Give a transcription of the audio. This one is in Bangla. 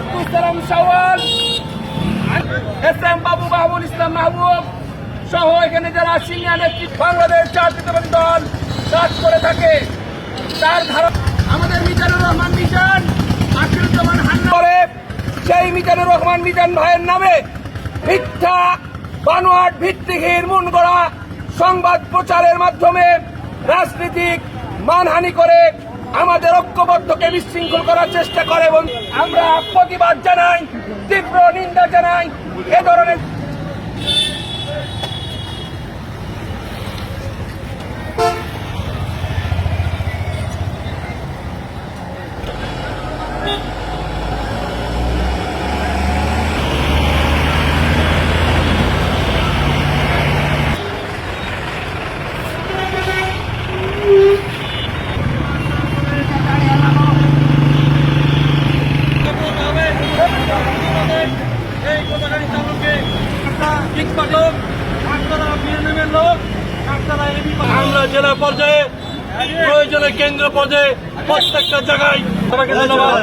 আব্দুল সালাম শাওয়াল এস এম বাবু বাবুল ইসলাম মাহবুব সহ এখানে যারা সিনিয়র নেতৃত্ব বাংলাদেশ জাতীয়তাবাদী দল কাজ করে থাকে, তার ধারা আমাদের মিজানুর রহমান মিজান আকিরুজ্জামান হান্না করে সেই মিজানুর রহমান মিজান ভাইয়ের নামে মিথ্যা, বানোয়াট, ভিত্তিহীন মন গড়া সংবাদ প্রচারের মাধ্যমে রাজনীতিক মানহানি করে আমাদের ঐক্যবদ্ধকে বিশৃঙ্খল করার চেষ্টা করে এবং আমরা প্রতিবাদ জানাই তীব্র লোক আমরা জেলা পর্যায়ে প্রয়োজনে কেন্দ্র পর্যায়ে প্রত্যেকটা জায়গায় সবাইকে ধন্যবাদ।